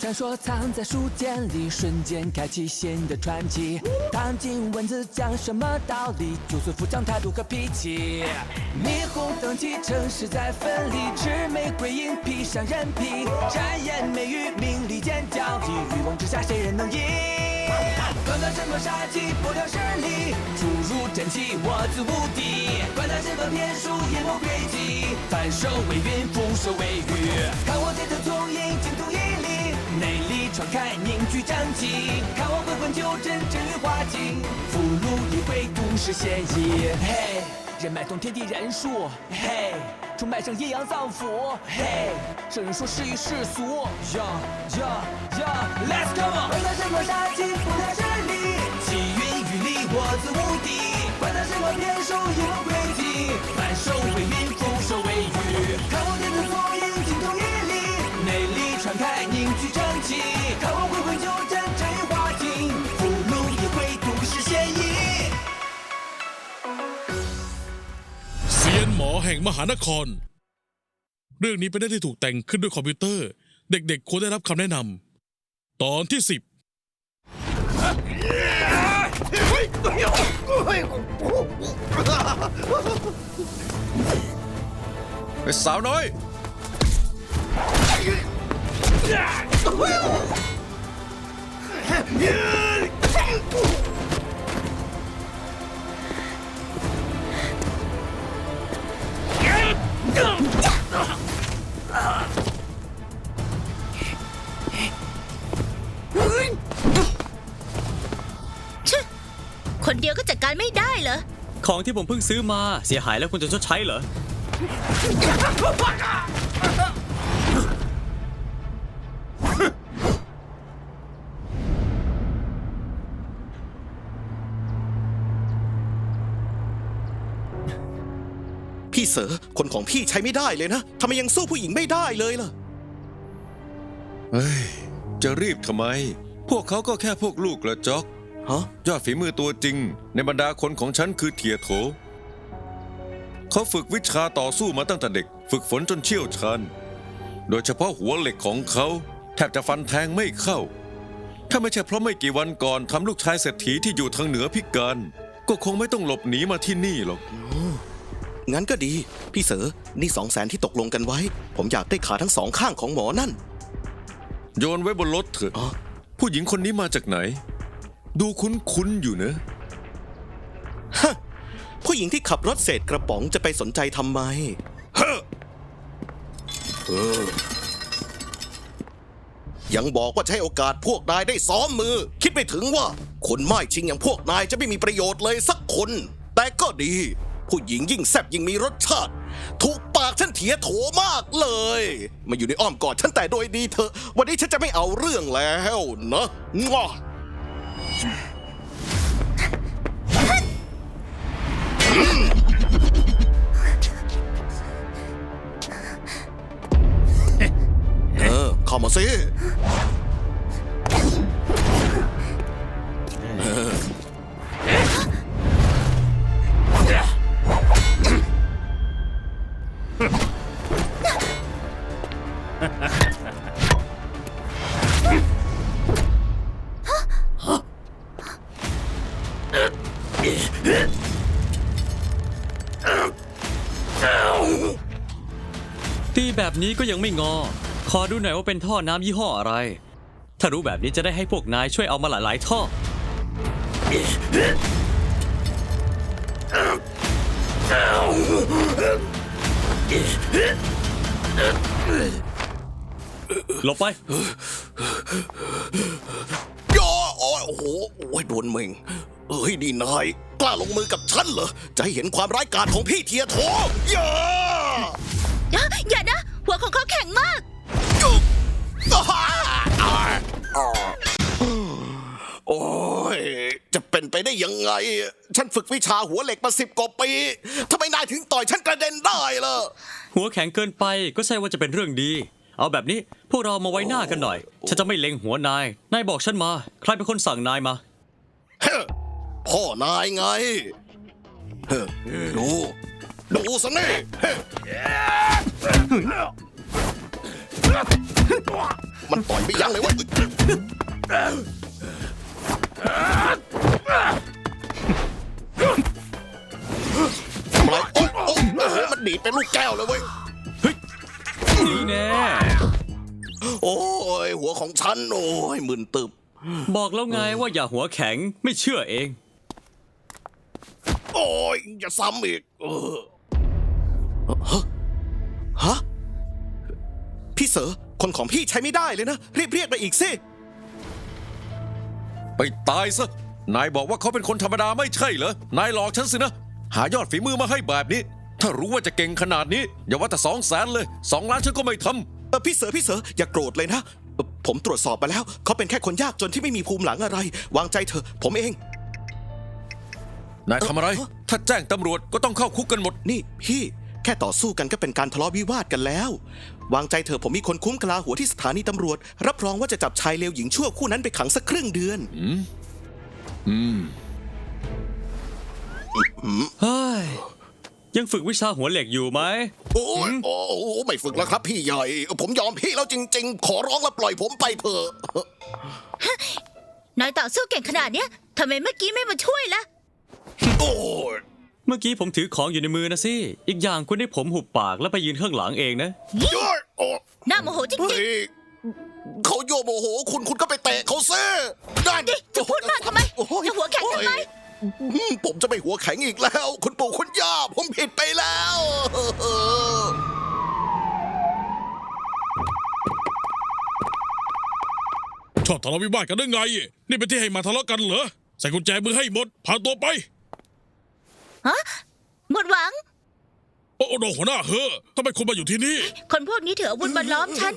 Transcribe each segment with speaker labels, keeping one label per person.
Speaker 1: 传说藏在书简里，瞬间开启新的传奇。唐今文字讲什么道理？就算浮张态度和脾气。霓虹灯起，城市在分离，赤玫瑰影披上人皮，谗言媚语，名利间交替，欲望之下谁人能赢？管他什么杀机，不掉实力，注入真气，我自无敌。管他什么骗术，阴谋诡计，反手为云，覆手为雨。看我天生聪颖，精通毅力，内力传开，凝聚战气。看我回魂九阵，真与化境，俘虏一回，独实现役。嘿，人脉通天地人数，嘿，出卖上阴阳脏腑，嘿，圣人说是与世俗，yo yo yo，let's go。管他什么杀气，不太实力，气运与力，我自无敌。管他什么骗术，阴谋诡计，反手为云，覆手为雨。看我聚正气。看我回魂九阵，真与化境，俘虏一回，独实现役。
Speaker 2: เซียนหมอแห่งมหานคร เรื่องนี้เป็นเรื่องที่ถูกแต่งขึ้นด้วยคอมพิวเตอร์ เด็กๆควรได้รับคำแนะนำตอนที่สิบ
Speaker 3: ไอ้สาวน้อย
Speaker 4: คนเดียวก็จัดการไม่ได้เหรอ
Speaker 5: ของที่ผมเพิ่งซื้อมาเสียหายแล้วคุณจะชดใช้เหรอ
Speaker 6: พี่เสือคนของพี่ใช้ไม่ได้เลยนะทำไมยังสู้ผู้หญิงไม่ได้เลยล่ะ
Speaker 3: เฮ้ย จะรีบทำไม พวกเขาก็แค่พวกลูกกระจอก
Speaker 6: ฮะ
Speaker 3: ยอดฝีมือตัวจริง ในบรรดาคนของฉันคือเทียโถ เขาฝึกวิชาต่อสู้มาตั้งแต่เด็ก ฝึกฝนจนเชี่ยวชาญ โดยเฉพาะหัวเหล็กของเขา แทบจะฟันแทงไม่เข้า ถ้าไม่ใช่เพราะไม่กี่วันก่อนทำลูกชายเศรษฐีที่อยู่ทางเหนือพิการ ก็คงไม่ต้องหลบหนีมาที่นี่หรอก
Speaker 6: งั้นก็ดี พี่เสือนี่สองแสนที่ตกลงกันไว้ ผมอยากได้ขาทั้งสองข้างของหมอนั่น
Speaker 3: โยนไว้บนรถเถอะ
Speaker 6: อ๋อ
Speaker 3: ผู้หญิงคนนี้มาจากไหน ดูคุ้นๆอยู่นะ
Speaker 6: ผู้หญิงที่ขับรถเศษกระป๋องจะไปสนใจทำไม เฮ้อเออยังบอกว่าใช้โอกาสพวกนายได้ซ้อมมือ คิดไม่ถึงว่า คนไม่ชิงอย่างพวกนายจะไม่มีประโยชน์เลยสักคน แต่ก็ดี ผู้หญิงยิ่งแซ่บยิ่งมีรสชาติ ถูกปากฉันเถียโถมากเลย มาอยู่ในอ้อมกอดฉันแต่โดยดีเถอะ วันนี้ฉันจะไม่เอาเรื่องแล้วนะงอเออเข้ามาสิ
Speaker 5: ตีแบบนี้ก็ยังไม่งอ ขอดูหน่อยว่าเป็นท่อน้ำยี่ห้ออะไร ถ้ารู้แบบนี้จะได้ให้พวกนายช่วยเอามาหลายๆท่อ หลบไป
Speaker 6: โอ้โหโอ้ยโดนเมง เอ้ยนี่นายกล้าลงมือกับฉันเหรอ จะให้เห็นความร้ายกาจของพี่เทียโถอย่า
Speaker 4: อย่านะ หัวของเขาแข็งมาก
Speaker 6: โอ้ย จะเป็นไปได้ยังไง ฉันฝึกวิชาหัวเหล็กมาสิบกว่าปีทำไมนายถึงต่อยฉันกระเด็นได้ล่ะ
Speaker 5: หัวแข็งเกินไปก็ใช่ว่าจะเป็นเรื่องดี เอาแบบนี้พวกเรามาไว้หน้ากันหน่อย ฉันจะไม่เล็งหัวนาย นายบอกฉันมา ใครเป็นคนสั่งนายมา
Speaker 6: เฮ้อ พ่อนายไงเฮ้อดูดูสินี่เฮ้อมันต่อยไม่ยั้งเลยเวะอะไรโอ๊ยโอ๊ยโอ้โหมันดีดเป็นลูกแก้วเลยเว้ย
Speaker 5: นี่แน่
Speaker 6: โอ้ยหัวของฉันโอ้ยมึนตึบ
Speaker 5: บอกแล้วไงว่าอย่าหัวแข็งไม่เชื่อเอง
Speaker 6: โอ้ยอย่าซ้ำอีกเออฮะฮะพี่เสือคนของพี่ใช้ไม่ได้เลยนะรีบเรียกไปอีกสิ
Speaker 3: ไปตายซะนายบอกว่าเขาเป็นคนธรรมดาไม่ใช่เหรอนายหลอกฉันสินะ หายอดฝีมือมาให้แบบนี้ ถ้ารู้ว่าจะเก่งขนาดนี้ อย่าว่าแต่สองแสนเลยสองล้านฉันก็ไม่ทำ
Speaker 6: เออพี่เสือพี่เสืออย่าโกรธเลยนะเอ่อผมตรวจสอบมาแล้ว เขาเป็นแค่คนยากจนที่ไม่มีภูมิหลังอะไร วางใจเถอะผมเอง
Speaker 3: นายทำอะไร
Speaker 6: เอ้อ
Speaker 3: ถ้าแจ้งตำรวจก็ต้องเข้าคุกกันหมด
Speaker 6: นี่พี่แค่ต่อสู้กันก็เป็นการทะเลาะวิวาทกันแล้ว วางใจเถอะผมมีคนคุ้มกลาหัวที่สถานีตำรวจ รับรองว่าจะจับชายเลวหญิงชั่วคู่นั้นไปขังสักครึ่งเดือน
Speaker 3: อืม
Speaker 5: เฮ้ยยังฝึกวิชาหัวเหล็กอยู่ไหม
Speaker 6: โอ้ยโอ้โหไม่ฝึกแล้วครับพี่ใหญ่ ผมยอมพี่แล้วจริง ๆ ขอร้องแล้วปล่อยผมไปเถอะ
Speaker 4: นายต่อสู้เก่งขนาดเนี้ยทำไมเมื่อกี้ไม่มาช่วยล่ะ
Speaker 6: โอ้ย
Speaker 5: เมื่อกี้ผมถือของอยู่ในมือนะสิ อีกอย่างคุณให้ผมหุบปากแล้วไปยืนข้างหลังเองนะ
Speaker 6: โอ้ยโอ้ย
Speaker 4: น่าโมโหจริง
Speaker 6: เฮ้ยเขาโยโมโหคุณคุณก็ไปเตะเขาซิได้
Speaker 4: ๆดิจะพูดมากทำไม
Speaker 6: โอ้ย
Speaker 4: จะหัวแข็งทำไม
Speaker 6: อืมผมจะไม่หัวแข็งอีกแล้ว คุณปู่คุณย่าผมผิดไปแล้ว
Speaker 2: ชอบทะเลาะวิวาทกันได้ไง นี่เป็นที่ให้มาทะเลาะกันเหรอ ใส่กุญแจมือให้หมด พาตัวไป
Speaker 4: ฮะหมดหวัง
Speaker 2: โอ้โดหัวหน้าเฮ้อทำไมคุณมาอยู่ที่นี่
Speaker 4: คนพวกนี้ถืออาวุธมาล้อมฉัน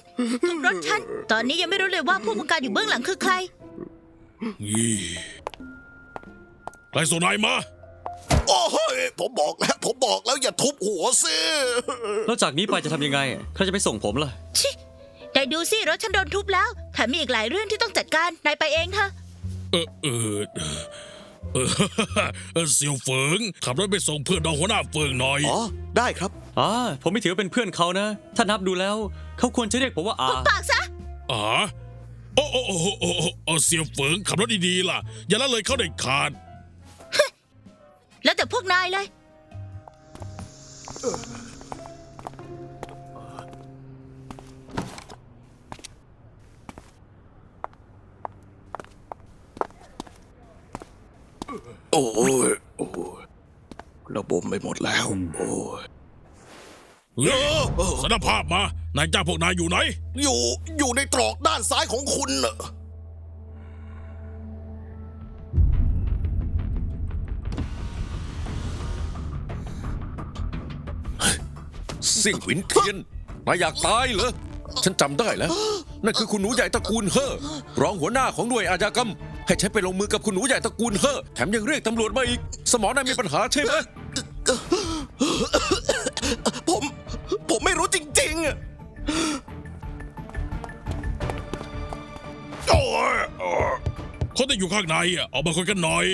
Speaker 4: ทุบรถฉัน ตอนนี้ยังไม่รู้เลยว่าผู้บังการอยู่เบื้องหลังคือใคร
Speaker 2: นี่ใครส่งนายมา
Speaker 6: โอ้ยผมบอกแล้ว ผมบอกแล้วอย่าทุบหัวซิ
Speaker 5: แล้วจากนี้ไปจะทำยังไงใครจะไปส่งผมล่ะ
Speaker 4: ชิแต่ดูสิรถฉันโดนทุบแล้วแถมมีอีกหลายเรื่องที่ต้องจัดการ นายไปเองเถอะ
Speaker 2: เออเออ เออเสี่ยวเฟิงขับรถไปส่งเพื่อนดองหัวหน้าเฟิงหน่อย
Speaker 6: อ๋อ ได้ครับ
Speaker 5: อ่าผมไม่ถือว่าเป็นเพื่อนเขานะ ถ้านับดูแล้ว เขาควรจะเรียกผมว่าอา
Speaker 4: ปากซะ
Speaker 2: อ๋อโอ้โอ้โอ้โอ้โอ้โอ้เสี่ยวเฟิงขับรถดีๆล่ะ อย่าละเลยเขาเด็ดขาด
Speaker 4: แล้วแต่พวกนายเลย
Speaker 6: อ้ยโอ้ยระบมไปหมดแล้ว โอ้ย
Speaker 2: เฮ้ยสารภาพมานายจ้างพวกนายอยู่ไหน
Speaker 6: อยู่อยู่ในตรอกด้านซ้ายของคุณน่ะ
Speaker 3: สิ่งหวินเทียนนายอยากตายเหรอ ฉันจำได้แล้ว นั่นคือคุณหนูใหญ่ตระกูลเฮ่อรองหัวหน้าของหน่วยอาชญากรรม ให้ฉันไปลงมือกับคุณหนูใหญ่ตระกูลเฮ่อแถมยังเรียกตำรวจมาอีก สมองนายมีปัญหาใช่ไหม
Speaker 6: ผม ผมไม่รู้จริงๆอะโอ้ยโอ้ย
Speaker 2: คนที่อยู่ข้างในอะออกมาคุยกันหน่อย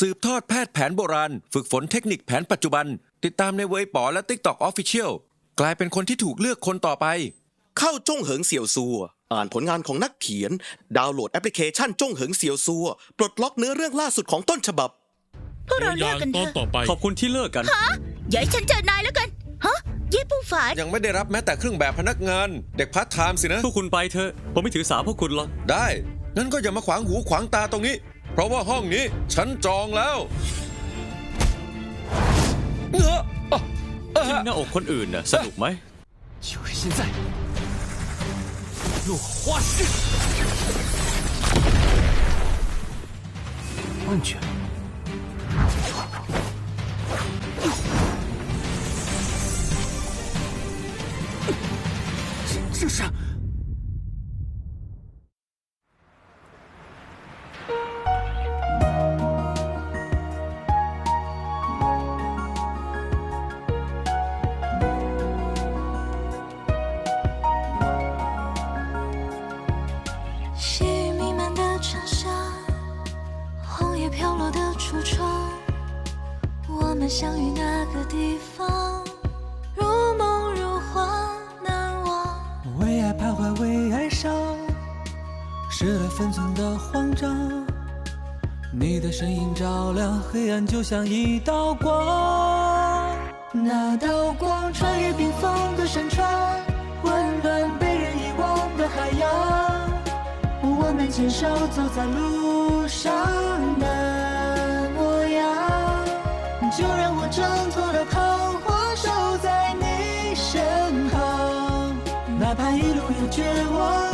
Speaker 3: สืบทอดแพทย์แผนโบราณ ฝึกฝนเทคนิคแผนปัจจุบัน ติดตามในเวยป๋อและ TikTok Official กลายเป็นคนที่ถูกเลือกคนต่อไป
Speaker 6: เข้าจ้งเหิงเสี่ยวซัว อ่านผลงานของนักเขียน ดาวน์โหลดแอปพลิเคชันจ้งเหิงเสี่ยวซัว ปลดล็อกเนื้อเรื่องล่าสุดของต้นฉบับ
Speaker 4: พวกเราเลิกกัน
Speaker 2: ต
Speaker 4: เถ
Speaker 2: อน
Speaker 4: อะ
Speaker 2: ต่อไป
Speaker 5: ขอบคุณที่เลิกกัน
Speaker 4: อย่าให้ฉันเจอนายแล้วกันฮะเย่ผู้ฝาน
Speaker 3: ยังไม่ได้รับแม้แต่เครื่องแบบพนักงาน เด็กพาร์ทไทม์สินะ
Speaker 5: พวกคุณไปเถอะ ผมไม่ถือสาพวกคุณหรอก
Speaker 3: ได้ งั้นก็อย่ามาขวางหูขวางตาตรงนี้ เพราะว่าห้องนี้ฉันจองแล้วเงอะอ่ะอ่ะ
Speaker 5: จิ้มหน้าอกคนอื่นน่ะสนุกไหม
Speaker 1: 就是现在，落花式，安全。这这是 相遇那个地方，如梦如幻，难忘。
Speaker 7: 为爱徘徊，为爱伤，失了分寸的慌张。你的身影照亮黑暗，就像一道光。
Speaker 1: 那道光穿越冰封的山川，温暖被人遗忘的海洋。我们牵手走在路上的挣脱了彷徨，守在你身旁。
Speaker 7: 哪怕一路有绝望，